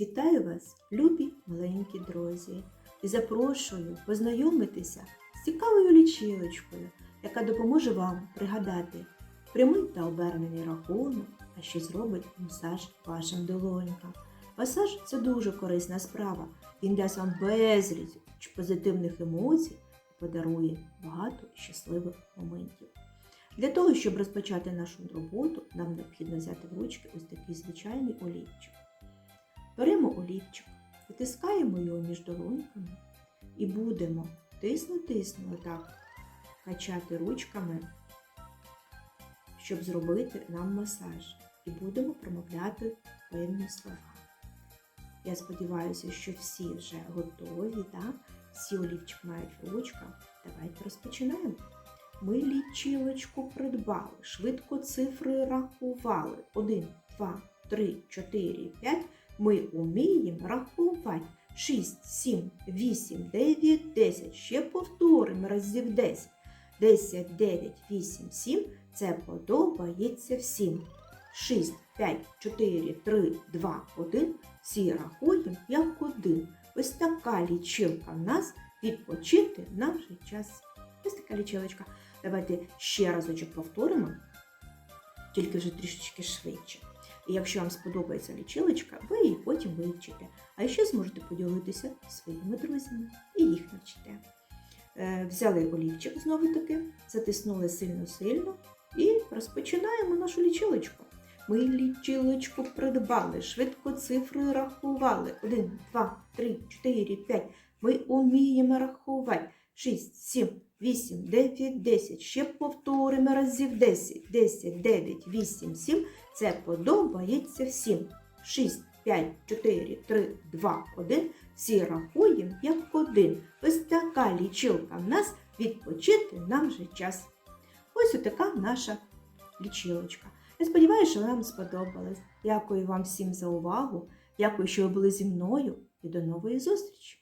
Вітаю вас, любі маленькі друзі, і запрошую познайомитися з цікавою лічилочкою, яка допоможе вам пригадати прямий та обернений рахунок, а ще зробить масаж вашим долонькам. Масаж це дуже корисна справа. Він дасть вам безліч позитивних емоцій і подарує багато щасливих моментів. Для того, щоб розпочати нашу роботу, нам необхідно взяти в ручки ось такий звичайний олівчик. Беремо олівчик, витискаємо його між долоньками і будемо тисно-тисно так качати ручками, щоб зробити нам масаж. І будемо промовляти певні слова. Я сподіваюся, що всі вже готові, так? всі олівчик мають в ручках. Давайте розпочинаємо. Ми лічилочку придбали, швидко цифри рахували. Один, два, три, чотири, п'ять. Ми уміємо рахувати. Шість, сім, вісім, дев'ять, десять. Ще повторимо разів десять. Десять, дев'ять, вісім, сім. Це подобається всім. Шість, п'ять, чотири, три, два, один. Всі рахуємо як один. Ось така лічилка в нас відпочити нам вже час. Ось така лічилочка. Давайте ще разочок повторимо, тільки вже трішечки швидше. І якщо вам сподобається лічилочка, ви її потім вивчите. А ще зможете поділитися своїми друзями і їх навчите. Взяли олівчик знову таки, затиснули сильно-сильно і розпочинаємо нашу лічилочку. Ми лічилочку придбали, швидко цифри рахували. Один, два, три, чотири, п'ять. Ми уміємо рахувати. Шість, сім, вісім, дев'ять, десять. Ще повторимо разів десять. Десять, дев'ять, вісім, сім. Це подобається всім. Шість, п'ять, чотири, три, два, один. Всі рахуємо як один. Ось така лічилка в нас відпочити нам вже час. Ось така наша лічилочка. Я сподіваюся, що вам сподобалось. Дякую вам всім за увагу. Дякую, що ви були зі мною і до нової зустрічі!